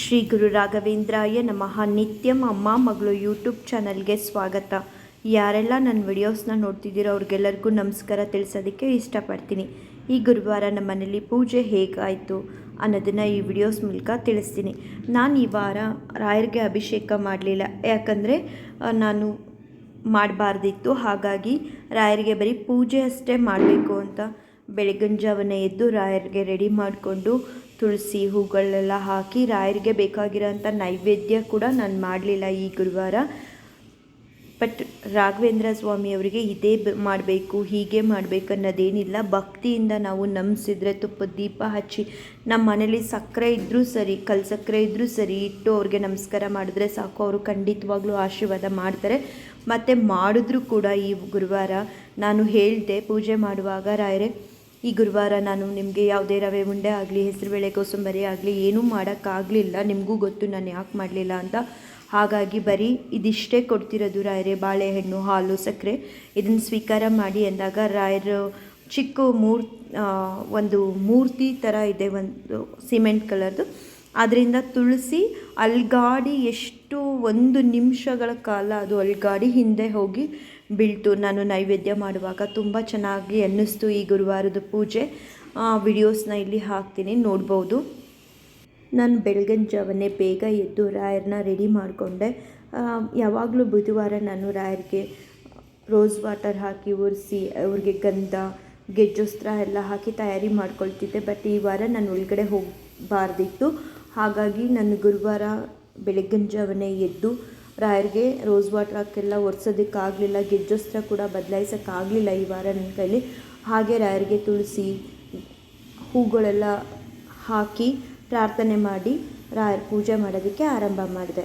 ಶ್ರೀ ಗುರು ರಾಘವೇಂದ್ರಾಯ ನಮಃ. ನಿತ್ಯಂ ಅಮ್ಮ ಮಗಳು ಯೂಟ್ಯೂಬ್ ಚಾನಲ್ಗೆ ಸ್ವಾಗತ. ಯಾರೆಲ್ಲ ನನ್ನ ವಿಡಿಯೋಸ್ನ ನೋಡ್ತಿದ್ದೀರೋ ಅವ್ರಿಗೆಲ್ಲರಿಗೂ ನಮಸ್ಕಾರ ತಿಳಿಸೋದಕ್ಕೆ ಇಷ್ಟಪಡ್ತೀನಿ. ಈ ಗುರುವಾರ ನಮ್ಮ ಮನೇಲಿ ಪೂಜೆ ಹೇಗಾಯಿತು ಅನ್ನೋದನ್ನು ಈ ವಿಡಿಯೋಸ್ ಮೂಲಕ ತಿಳಿಸ್ತೀನಿ. ನಾನು ಈ ವಾರ ರಾಯರಿಗೆ ಅಭಿಷೇಕ ಮಾಡಲಿಲ್ಲ. ಯಾಕಂದರೆ ನಾನು ಮಾಡಬಾರ್ದಿತ್ತು. ಹಾಗಾಗಿ ರಾಯರಿಗೆ ಬರೀ ಪೂಜೆ ಅಷ್ಟೇ ಮಾಡಬೇಕು ಅಂತ ಬೆಳಗಿನ ಜಾವನೇ ಎದ್ದು ರಾಯರಿಗೆ ರೆಡಿ ಮಾಡಿಕೊಂಡು ತುಳಸಿ ಹೂಗಳೆಲ್ಲ ಹಾಕಿ ರಾಯರಿಗೆ ಬೇಕಾಗಿರೋಂಥ ನೈವೇದ್ಯ ಕೂಡ ನಾನು ಮಾಡಲಿಲ್ಲ ಈ ಗುರುವಾರ. ಬಟ್ ರಾಘವೇಂದ್ರ ಸ್ವಾಮಿಯವರಿಗೆ ಇದೇ ಮಾಡಬೇಕು, ಹೀಗೆ ಮಾಡಬೇಕು ಅನ್ನೋದೇನಿಲ್ಲ. ಭಕ್ತಿಯಿಂದ ನಾವು ನಂಬಿಸಿದ್ರೆ ತುಪ್ಪ ದೀಪ ಹಚ್ಚಿ ನಮ್ಮ ಮನೇಲಿ ಸಕ್ಕರೆ ಇದ್ದರೂ ಸರಿ, ಕಲ್ ಸಕ್ಕರೆ ಇದ್ದರೂ ಸರಿ ಇಟ್ಟು ಅವ್ರಿಗೆ ನಮಸ್ಕಾರ ಮಾಡಿದ್ರೆ ಸಾಕು. ಅವರು ಖಂಡಿತವಾಗ್ಲೂ ಆಶೀರ್ವಾದ ಮಾಡ್ತಾರೆ. ಮತ್ತು ಮಾಡಿದ್ರೂ ಕೂಡ ಈ ಗುರುವಾರ ನಾನು ಹೇಳಿದೆ, ಪೂಜೆ ಮಾಡುವಾಗ ರಾಯರೇ ಈ ಗುರುವಾರ ನಾನು ನಿಮಗೆ ಯಾವುದೇ ರವೆ ಉಂಡೆ ಆಗಲಿ ಹೆಸರುಬೇಳೆ ಕೋಸಂಬರಿ ಆಗಲಿ ಏನೂ ಮಾಡೋಕ್ಕಾಗಲಿಲ್ಲ. ನಿಮಗೂ ಗೊತ್ತು, ನಾನು ಯಾಕೆ ಮಾಡಲಿಲ್ಲ ಅಂತ. ಹಾಗಾಗಿ ಬರೀ ಇದಿಷ್ಟೇ ಕೊಡ್ತಿರೋದು ರಾಯರೇ, ಬಾಳೆಹಣ್ಣು, ಹಾಲು, ಸಕ್ಕರೆ. ಇದನ್ನು ಸ್ವೀಕಾರ ಮಾಡಿ ಅಂದಾಗ ರಾಯರು ಚಿಕ್ಕ ಮೂರ್ ಒಂದು ಮೂರ್ತಿ ಥರ ಇದೆ, ಒಂದು ಸಿಮೆಂಟ್ ಕಲರ್ದು ಅದರಿಂದ ತುಳಸಿ ಅಲ್ಗಾಡಿ ಎಷ್ಟು ಒಂದು ನಿಮಿಷಗಳ ಕಾಲ ಅದು ಅಲ್ಗಾಡಿ ಹಿಂದೆ ಹೋಗಿ ಬೀಳ್ತು. ನಾನು ನೈವೇದ್ಯ ಮಾಡುವಾಗ ತುಂಬ ಚೆನ್ನಾಗಿ ಅನ್ನಿಸ್ತು ಈ ಗುರುವಾರದ ಪೂಜೆ. ವಿಡಿಯೋಸ್ನ ಇಲ್ಲಿ ಹಾಕ್ತೀನಿ, ನೋಡ್ಬೋದು. ನಾನು ಬೆಳಗಿನ ಜಾವನೇ ಬೇಗ ಎದ್ದು ರಾಯರನ್ನ ರೆಡಿ ಮಾಡಿಕೊಂಡೆ. ಯಾವಾಗಲೂ ಬುಧವಾರ ನಾನು ರಾಯರಿಗೆ ರೋಸ್ ವಾಟರ್ ಹಾಕಿ ಉರಿಸಿ, ಅವ್ರಿಗೆ ಗಂಧ ಗೆಜ್ಜೋಸ್ತ್ರ ಎಲ್ಲ ಹಾಕಿ ತಯಾರಿ ಮಾಡ್ಕೊಳ್ತಿದ್ದೆ. ಬಟ್ ಈ ವಾರ ನಾನು ಒಳಗಡೆ ಹೋಗಬಾರ್ದಿತ್ತು. ಹಾಗಾಗಿ ನಾನು ಗುರುವಾರ ಬೆಳಗ್ಗಿನ ಜಾವನೇ ಎದ್ದು ರಾಯರಿಗೆ ರೋಸ್ ವಾಟರ್ ಹಾಕೆಲ್ಲ ಒರೆಸೋದಕ್ಕಾಗಲಿಲ್ಲ, ಗೆಜ್ಜೋಸ್ತ್ರ ಕೂಡ ಬದಲಾಯಿಸೋಕ್ಕಾಗಲಿಲ್ಲ ಈ ವಾರ ನನ್ನ ಕೈಲಿ. ಹಾಗೆ ರಾಯರಿಗೆ ತುಳಸಿ ಹೂಗಳೆಲ್ಲ ಹಾಕಿ ಪ್ರಾರ್ಥನೆ ಮಾಡಿ ರಾಯರ ಪೂಜೆ ಮಾಡೋದಕ್ಕೆ ಆರಂಭ ಮಾಡಿದೆ.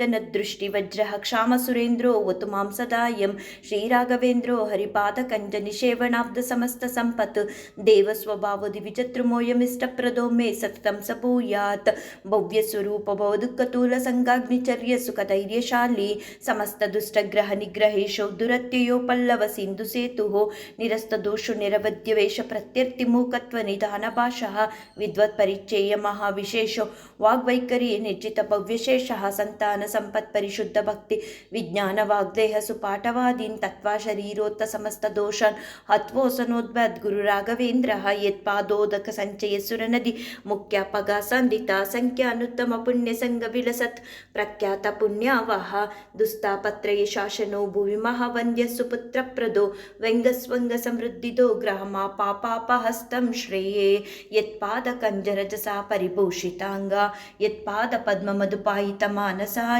ದೃಷ್ಟಿ ವಜ್ರ ಕ್ಷಾಮ ಸುರೇಂದ್ರೋ ಒತು ಮಾಂಸದಾಯಂ ಶ್ರೀ ರಾಘವೇಂದ್ರೋ ಹರಿಪಾದ ಕಂಜ ನಿಷೇವಣಾಬ್ಧ ಸಮಸ್ತ ಸಂಪತ್. ದೇವ ಸ್ವಭಾವ ದಿವಿಚತೃಮೋಯಮಿಷ್ಟ ಪ್ರದೋ ಮೇ ಸತತಂ ಸಭೂಯಾತ್. ಭವ್ಯ ಸ್ವರೂಪ ಬಹುದುಃಖತೂಲ ಸಂಗಾಗ್ನಿಚರ್ಯ ಸುಖ ಧೈರ್ಯಶಾಲಿ ಸಮಸ್ತ ದುಷ್ಟಗ್ರಹ ನಿಗ್ರಹೇಶೋ ದುರತ್ಯಯೋ ಪಲ್ಲವ ಸಿಂಧು ಸೇತು ನಿರಸ್ತ ದೋಷು ನಿರವಧ್ಯ ವೇಷ ಪ್ರತ್ಯರ್ಥಿ ಮೂಕತ್ವ ನಿಧಾನ ಭಾಷಃ. ವಿದ್ವತ್ ಪರಿಚಯ ಮಹಾವಿಶೇಷೋ. ವಾಗ್ವೈಖರಿ ನಿರ್ಜಿತ ಭವ್ಯಶೇಷ ಸಂತಾನ ಸಂಪತ್ ಪರಿಶುದ್ಧ ಭಕ್ತಿ, ವಿಜ್ಞಾನ ವಾಗ್ದೇಹ, ಸುಪಾಠವಾದೀನ್, ತತ್ವ, ಶರೀರೋತ್ತ ಸಮಸ್ತ ದೋಷಾನ್ ಹತ್ವೋಸನೋದ್ಭದ್ ಗುರು ರಾಘವೇಂದ್ರ ಯತ್ಪಾದೋದಕ ಸಂಚಯ ಸುರನದಿ, ಮುಖ್ಯ ಪಗ ಸಂಧಿತ ಸಂಖ್ಯಾನುತ್ತಮ ಪುಣ್ಯ ಸಂಘ ವಿಲಸತ್, ಪ್ರಖ್ಯಾತ ಪುಣ್ಯಾವಹ, ದುಸ್ತಾಪತ್ರಯ ಶಾಸನೋ ಭುವಿ ಮಹಾವಂದ್ಯ ಸುಪುತ್ರ ಪ್ರದೋ, ವ್ಯಂಗಸ್ವಂಗ ಸಮೃದ್ಧಿದೋ ಗ್ರಾಮ ಪಾಪಾಪಹಸ್ತಂ ಶ್ರೇಯೇ, ಯತ್ಪಾದ ಕಂಜರಜಸ ಪರಿಭೂಷಿತಾಂಗ, ಯತ್ಪಾದ ಪದ್ಮ ಮಧುಪಾಯಿತ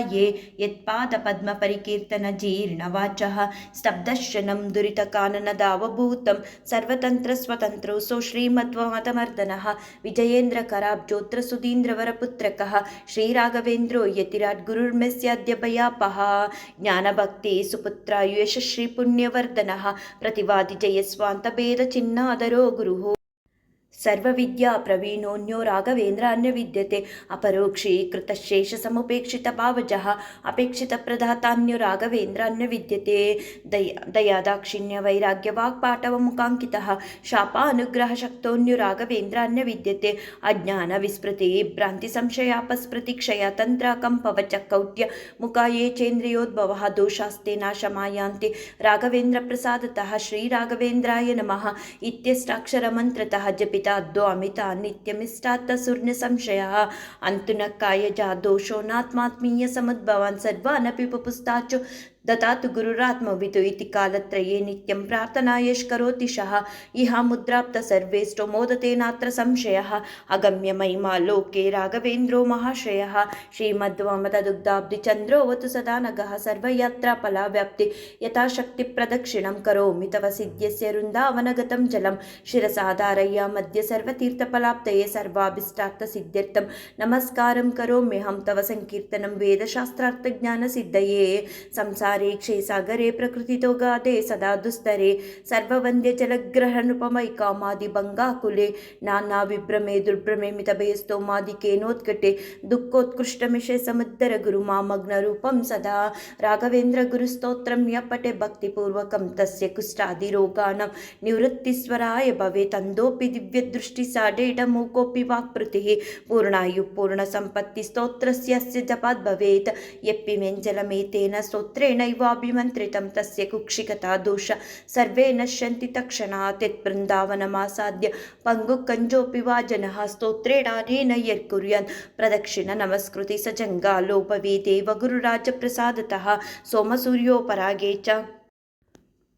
ಮಾನಸಾಯೇ ಯತ್ಪಾದ ಪದ್ಮ ಪರಿಕೀರ್ತನ ಜೀರ್ಣ ಸ್ತಬ್ಧಶನಂ ದುರಿತ ಕಾನನದಾವಭೂತಂ ಸರ್ವತಂತ್ರ ಸ್ವತಂತ್ರೌ ಸೋ ಶ್ರೀಮಧ್ವಮತಮರ್ದನಃ ವಿಜಯೇಂದ್ರ ಕರಾಬ್ಜೋತ್ರ ಸುಧೀಂದ್ರವರ ಪುತ್ರಕ ಶ್ರೀರಾಘವೇಂದ್ರೋ ಯತಿರಾಟ್ ಗುರುರ್ಮೆಸ್ಯಾದ್ಯ ಭಯಾಪಹ ಜ್ಞಾನಭಕ್ತಿ ಸುಪುತ್ರ ಯಶಶ್ರೀ ಪುಣ್ಯವರ್ಧನಃ. ಪ್ರತಿವಾದಿ ಜಯಸ್ವಾಂತ ಭೇದ ಚಿನ್ನಾದರೋ ಗುರುಃ ಸರ್ವವಿದ್ಯಾ ಪ್ರವೀಣೋನ್ಯೋ ರಾಘವೇಂದ್ರ ಅನ್ಯ ವಿದ್ಯತೆ ಅಪರೋಕ್ಷೀಕೃತ ಶೇಷ ಸಮುಪೇಕ್ಷಿತ ಭಾವಜಃ ಅಪೇಕ್ಷಿತ ಪ್ರಧಾತಾನ್ಯೋ ರಾಘವೇಂದ್ರ ಅನ್ಯ ವಿದ್ಯತೆ ದಯ ದಯಾ ದಾಕ್ಷಿಣ್ಯ ವೈರಾಗ್ಯ ವಾಗ್ಪಾಟವ ಮುಖಾಂಕಿತ ಶಾಪ ಅನುಗ್ರಹ ಶಕ್ತೋನ್ಯೋ ರಾಘವೇಂದ್ರ ಅನ್ಯ ವಿದ್ಯತೆ ಅಜ್ಞಾನ ವಿಸ್ಮೃತಿ ಭ್ರಾಂತಿ ಸಂಶಯಾಪಸ್ಮೃತಿ ಕ್ಷಯ ತಂತ್ರ ಕಂಪವಚ ಕೌಟ್ಯ ಮುಖ ಯೇ ಚೇಂದ್ರಿಯೋದ್ಭವ ದೋಷಾಸ್ತೆ ನಾಶ ಮಾಯಾಂತಿ ರಾಘವೇಂದ್ರ ಪ್ರಸಾದತಃ ಶ್ರೀ ರಾಘವೇಂದ್ರಾಯ ನಮಃ ಇತ್ಯಷ್ಟಾಕ್ಷರ ಮಂತ್ರತಃ ಜಪಿತ जादो अमिता नित्यमिष्टात्तसूर्य संशयः। अन्तुनः कायजा दोषो नात्मात्मीयसमुद्भवान् सर्वानपि पुपुस्ताचो దదాతు గురురాత్మవితు ఇది కాలత్రయే నిత్యం ప్రార్థనాయేష్ కరోతి శః ఇహ ముద్రాప్త సర్వేష్టో మోదతేనాత్ర సంశయ అగమ్యమహిమా లోకే రాఘవేంద్రో మహాశ్రయ శ్రీమద్వామతదుగ్ధాబ్ది చంద్రోవతు సదా నగ సర్వయాత్రాఫలా వ్యాప్తి యథాశక్తి ప్రదక్షిణం కరోమి తవ సిద్ధ్యస్య వృందావనగతం జలం శిరసాధారయ్య మధ్య సర్వతీర్థఫలాప్తయే సర్వాభిష్టార్థ సిద్ధ్యర్థం నమస్కారం కరోమ్యహం తవ సంకీర్తనం వేదశాస్త్రార్థ జ్ఞాన సిద్ధయే సంసార తారీక్షి సాగరే ప్రకృతితో గాదే సదా దుస్తరే. సర్వవంద్య జలగ్రహణుపమై కామాది భంగాకులే నానా విభ్రమే దుర్భ్రమే మితభేస్తో మాదికేనోత్కటే దుఃఖోత్కృష్టమిషే సముద్దర గురుమామగ్న రూపం సదా. రాఘవేంద్ర గురుస్తోత్రం యపటే భక్తిపూర్వకం. తస్య కుష్టాదిరోగాణం నివృత్తిస్వరాయ భవే. తందోపి దివ్యదృష్టి సాడేఢమూకోపి వాక్పృతి. పూర్ణాయు పూర్ణసంపత్తి స్తోత్రస్య జపాద్భవేత్ ఎప్పిమెంజలమేతేన స్తోత్రేణ स्तोत्रेणैवाभिमन्त्रितं तस्य कुक्षिकता दोष सर्वे नश्यन्ति तत्क्षणात् यत्बृन्दावनमासाद्य पङ्गुकञ्जोऽपि वा जनः स्तोत्रेणानेन यर्कुर्यान् प्रदक्षिण नमस्कृति स जङ्गालो भवेदेव गुरुराजप्रसादतः सोमसूर्योपरागे च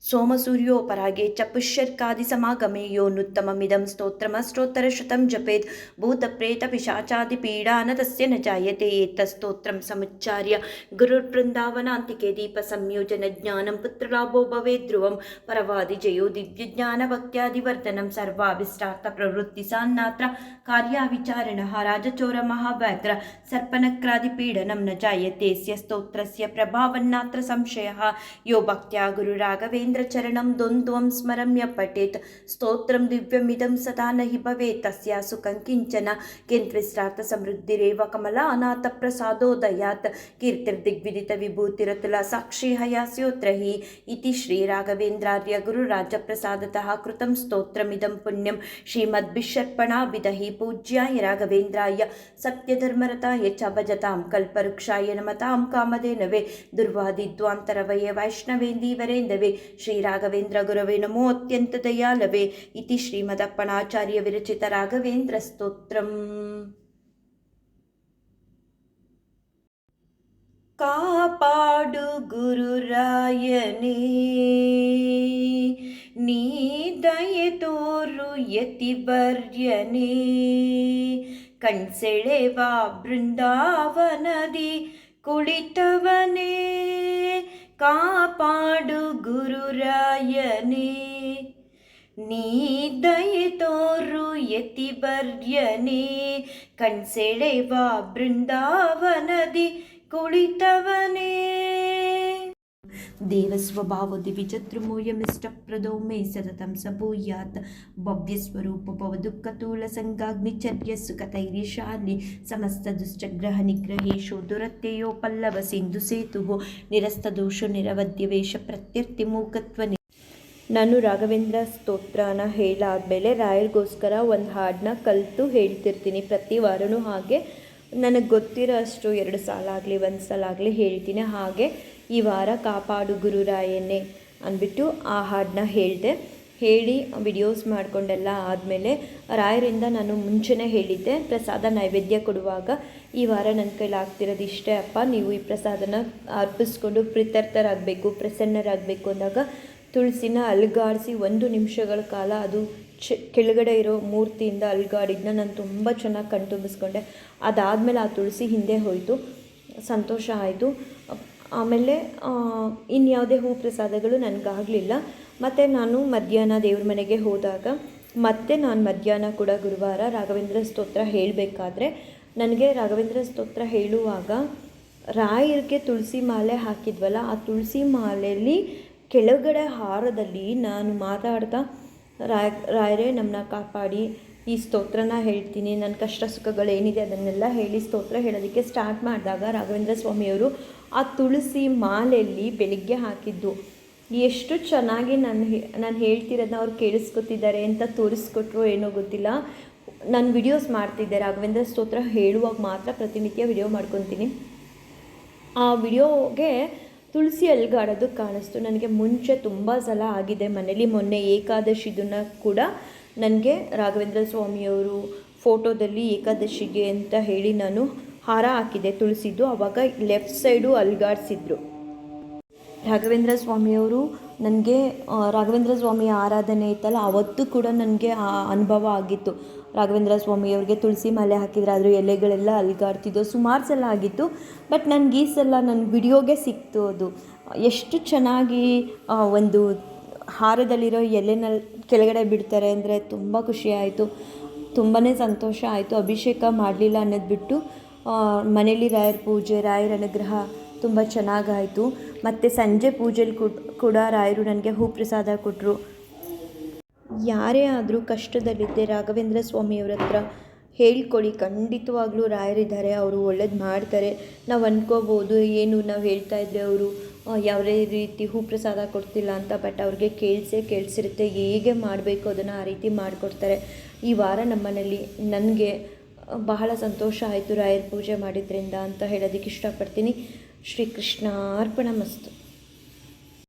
सोमसूर्योपरागे च पुष्यर्कादिसमागमे योनुत्तममिदं स्तोत्रमष्टोत्तरशतं जपेत् भूतप्रेतपिशाचादिपीडा न तस्य न जायते एतत्स्तोत्रं समुच्चार्य गुरुर्वृन्दावनान्तिके दीपसंयोजनज्ञानं पुत्रलाभो भवेत् ध्रुवं परवादिजयो दिव्यज्ञानभक्त्यादिवर्धनं सर्वाभिष्टार्थप्रवृत्तिसान्नात्र कार्याविचारिणः राजचोरमहाव्याघ्र सर्पनक्रादिपीडनं न जायते स्य स्तोत्रस्य प्रभावन्नात्र संशयः यो भक्त्या गुरुराघवेन्द्रचरणं द्वन्द्वं स्मरम्य पठेत् स्तोत्रं दिव्यमिदं सदा न हि भवेत्। तस्या सुखं किंचन किन्त्विष्टार्थसमृद्धिरेव कमलानाथप्रसादोदयात् कीर्तिर्दिग्विदितविभूतिरतुला साक्षी हयास्योत्र हि इति श्रीराघवेन्द्रार्य गुरुराजप्रसादतः कृतं स्तोत्रमिदं पुण्यं। श्रीमद्भिषर्पणाभिदहि पूज्याय राघवेन्द्राय। सत्यधर्मरताय च भजतां कल्पवृक्षाय नमतां कामधेनवे। दुर्वादिद्वान्तरवये वैष्णवेन्दीवरेन्दवे। ಶ್ರೀ ರಾಘವೇಂದ್ರ ಗುರವೇ ನಮೋ ಅತ್ಯಂತ ದಯಾಲವೇ ಇತಿ ಶ್ರೀಮದಪ್ಪಣಾಚಾರ್ಯ ವಿರಚಿತ ರಾಘವೇಂದ್ರ ಸ್ತೋತ್ರಂ ಕಾಪಾಡು ಗುರುರಾಯನೇ ನೀ ದಯೆ ತೋರು ಯತಿವರ್ಯನೇ ಕಣ್ಸೆಳೆವ ಬೃಂದಾವನದಿ ಕುಳಿತವನೇ ಕಾಪಾಡು ಗುರುರಾಯನೇ ನೀ ದಯೆ ತೋರು ಯತಿವರ್ಯನೇ ಕಣ್ಸೆಳೆವ ಬೃಂದಾವನದಿ ಕುಳಿತವನೇ ದೇವಸ್ವಭಾವದಿ ಪ್ರದೋ ಮೇ ಸತತಂ ಸಭೂಯಾತ್. ಭವ್ಯಸ್ವರೂಪ ಭವದುಃಖತೂಲ ಸಂಗಾಗ್ನಿಚರ್ಯ ಸುಖತೈರ್ಯಶಾಲಿ ಸಮಸ್ತ ದುಷ್ಟಗ್ರಹ ನಿಗ್ರಹೇಶು ದುರತ್ಯಯೋ ಪಲ್ಲವ ಸಿಂಧು ಸೇತು ನಿರಸ್ತದೋಷೋ ನಿರವದ್ಯವೇಶ ಪ್ರತ್ಯರ್ಥಿ ಮೂಕತ್ವ ನಾನು ರಾಘವೇಂದ್ರ ಸ್ತೋತ್ರನ ಹೇಳಾದ್ಮೇಲೆ ರಾಯರಿಗೋಸ್ಕರ ಒಂದು ಹಾಡನ್ನ ಕಲಿತು ಹೇಳ್ತಿರ್ತೀನಿ ಪ್ರತಿ ವಾರನೂ ಹಾಗೆ. ನನಗೆ ಗೊತ್ತಿರೋ ಅಷ್ಟು ಎರಡು ಸಾಲ ಆಗಲಿ ಒಂದು ಸಲ ಆಗಲಿ ಹೇಳ್ತೀನಿ ಹಾಗೆ. ಈ ವಾರ ಕಾಪಾಡು ಗುರುರಾಯನ್ನೇ ಅಂದ್ಬಿಟ್ಟು ಆ ಹಾಡನ್ನ ಹೇಳಿದೆ. ಹೇಳಿ ವಿಡಿಯೋಸ್ ಮಾಡಿಕೊಂಡೆಲ್ಲ ಆದಮೇಲೆ ರಾಯರಿಂದ ನಾನು ಮುಂಚೆನೇ ಹೇಳಿದ್ದೆ. ಪ್ರಸಾದ ನೈವೇದ್ಯ ಕೊಡುವಾಗ ಈ ವಾರ ನನ್ನ ಕೈಲಿ ಆಗ್ತಿರೋದು ಇಷ್ಟೇ ಅಪ್ಪ. ನೀವು ಈ ಪ್ರಸಾದನ ಅರ್ಪಿಸ್ಕೊಂಡು ಪ್ರೀತರ್ಥರಾಗಬೇಕು, ಪ್ರಸನ್ನರಾಗಬೇಕು ಅಂದಾಗ ತುಳಸಿನ ಅಲ್ಗಾಡಿಸಿ ಒಂದು ನಿಮಿಷಗಳ ಕಾಲ ಅದು ಚ, ಕೆಳಗಡೆ ಇರೋ ಮೂರ್ತಿಯಿಂದ ಅಲ್ಗಾಡಿದ್ನ ನಾನು ತುಂಬ ಚೆನ್ನಾಗಿ ಕಣ್ತುಂಬಿಸ್ಕೊಂಡೆ. ಅದಾದಮೇಲೆ ಆ ತುಳಸಿ ಹಿಂದೆ ಹೋಯಿತು. ಸಂತೋಷ ಆಯಿತು. ಆಮೇಲೆ ಇನ್ಯಾವುದೇ ಹೂ ಪ್ರಸಾದಗಳು ನನಗಾಗಲಿಲ್ಲ. ಮತ್ತು ನಾನು ಮಧ್ಯಾಹ್ನ ದೇವ್ರ ಮನೆಗೆ ಹೋದಾಗ, ಮತ್ತೆ ನಾನು ಮಧ್ಯಾಹ್ನ ಕೂಡ ಗುರುವಾರ ರಾಘವೇಂದ್ರ ಸ್ತೋತ್ರ ಹೇಳಬೇಕಾದ್ರೆ, ನನಗೆ ರಾಘವೇಂದ್ರ ಸ್ತೋತ್ರ ಹೇಳುವಾಗ ರಾಯರಿಗೆ ತುಳಸಿ ಮಾಲೆ ಹಾಕಿದ್ವಲ್ಲ, ಆ ತುಳಸಿ ಮಾಲೆಯಲ್ಲಿ ಕೆಳಗಡೆ ಹಾರದಲ್ಲಿ ನಾನು ಮಾತಾಡ್ತಾ, ರಾಯ, ರಾಯರೇ ನಮ್ಮನ್ನ ಕಾಪಾಡಿ, ಈ ಸ್ತೋತ್ರನ ಹೇಳ್ತೀನಿ ನನ್ನ ಕಷ್ಟ ಸುಖಗಳೇನಿದೆ ಅದನ್ನೆಲ್ಲ ಹೇಳಿ ಸ್ತೋತ್ರ ಹೇಳೋದಕ್ಕೆ ಸ್ಟಾರ್ಟ್ ಮಾಡಿದಾಗ ರಾಘವೇಂದ್ರ ಸ್ವಾಮಿಯವರು ಆ ತುಳಸಿ ಮಾಲೆಯಲ್ಲಿ ಬೆಳಿಗ್ಗೆ ಹಾಕಿದ್ದು. ಎಷ್ಟು ಚೆನ್ನಾಗಿ ನಾನು ನಾನು ಹೇಳ್ತಿರೋದನ್ನ ಅವ್ರು ಕೇಳಿಸ್ಕೊತಿದ್ದಾರೆ ಅಂತ ತೋರಿಸ್ಕೊಟ್ರು ಏನೋ ಗೊತ್ತಿಲ್ಲ. ನಾನು ವಿಡಿಯೋಸ್ ಮಾಡ್ತಿದ್ದೆ, ರಾಘವೇಂದ್ರ ಸ್ತೋತ್ರ ಹೇಳುವಾಗ ಮಾತ್ರ ಪ್ರತಿನಿತ್ಯ ವಿಡಿಯೋ ಮಾಡ್ಕೊತೀನಿ. ಆ ವಿಡಿಯೋಗೆ ತುಳಸಿ ಅಲ್ಗಾಡೋದು ಕಾಣಿಸ್ತು. ನನಗೆ ಮುಂಚೆ ತುಂಬ ಸಲ ಆಗಿದೆ ಮನೇಲಿ. ಮೊನ್ನೆ ಏಕಾದಶಿದನ್ನು ಕೂಡ ನನಗೆ ರಾಘವೇಂದ್ರ ಸ್ವಾಮಿಯವರು ಫೋಟೋದಲ್ಲಿ ಏಕಾದಶಿಗೆ ಅಂತ ಹೇಳಿ ನಾನು ಹಾರ ಹಾಕಿದೆ, ತುಳಸಿದ್ದು. ಆವಾಗ ಲೆಫ್ಟ್ ಸೈಡು ಅಲ್ಗಾಡಿಸಿದ್ರು. ರಾಘವೇಂದ್ರ ಸ್ವಾಮಿಯವರು ನನಗೆ ರಾಘವೇಂದ್ರ ಸ್ವಾಮಿಯ ಆರಾಧನೆ ಇತ್ತಲ್ಲ, ಅವತ್ತು ಕೂಡ ನನಗೆ ಅನುಭವ ಆಗಿತ್ತು. ರಾಘವೇಂದ್ರ ಸ್ವಾಮಿಯವ್ರಿಗೆ ತುಳಸಿ ಮಾಲೆ ಹಾಕಿದ್ರೆ ಅದ್ರ ಎಲೆಗಳೆಲ್ಲ ಅಲ್ಗಾಡ್ತಿದ್ದು, ಸುಮಾರು ಸಲ ಆಗಿತ್ತು. ಬಟ್ ನನಗೆ ಈ ಸಲ ನನ್ನ ವಿಡಿಯೋಗೆ ಸಿಕ್ತು ಅದು. ಎಷ್ಟು ಚೆನ್ನಾಗಿ ಒಂದು ಹಾರದಲ್ಲಿರೋ ಎಲೆನಲ್ಲಿ ಕೆಳಗಡೆ ಬಿಡ್ತಾರೆ ಅಂದರೆ ತುಂಬ ಖುಷಿ ಆಯಿತು. ತುಂಬಾ ಸಂತೋಷ ಆಯಿತು. ಅಭಿಷೇಕ ಮಾಡಲಿಲ್ಲ ಅನ್ನೋದು ಬಿಟ್ಟು ಮನೇಲಿ ರಾಯರ ಪೂಜೆ, ರಾಯರ ಅನುಗ್ರಹ ತುಂಬ ಚೆನ್ನಾಗಾಯಿತು. ಮತ್ತು ಸಂಜೆ ಪೂಜೆಲಿ ಕೂಡ ರಾಯರು ನನಗೆ ಹೂ ಪ್ರಸಾದ ಕೊಟ್ಟರು ಯಾರೇ ಆದರೂ ಕಷ್ಟದಲ್ಲಿದ್ದೆ ರಾಘವೇಂದ್ರ ಸ್ವಾಮಿಯವ್ರ ಹತ್ರ ಹೇಳ್ಕೊಳ್ಳಿ. ಖಂಡಿತವಾಗ್ಲೂ ರಾಯರಿದ್ದಾರೆ, ಅವರು ಒಳ್ಳೇದು ಮಾಡ್ತಾರೆ. ನಾವು ಅಂದ್ಕೋಬೋದು ಏನು ನಾವು ಹೇಳ್ತಾ ಇದ್ದೆ ಅವರು ಯಾವುದೇ ರೀತಿ ಹೂ ಪ್ರಸಾದ ಕೊಡ್ತಿಲ್ಲ ಅಂತ ಬಟ್ ಅವ್ರಿಗೆ ಕೇಳಿಸೇ ಕೇಳಿಸಿರುತ್ತೆ. ಹೇಗೆ ಮಾಡಬೇಕು ಅದನ್ನು ಆ ರೀತಿ ಮಾಡಿಕೊಡ್ತಾರೆ. ಈ ವಾರ ನಮ್ಮನೇಲಿ ನನಗೆ ಬಹಳ ಸಂತೋಷ ಆಯಿತು ರಾಯರ ಪೂಜೆ ಮಾಡಿದ್ರಿಂದ ಅಂತ ಹೇಳೋದಕ್ಕೆ ಇಷ್ಟಪಡ್ತೀನಿ. ಶ್ರೀಕೃಷ್ಣ ಅರ್ಪಣ ಮಸ್ತು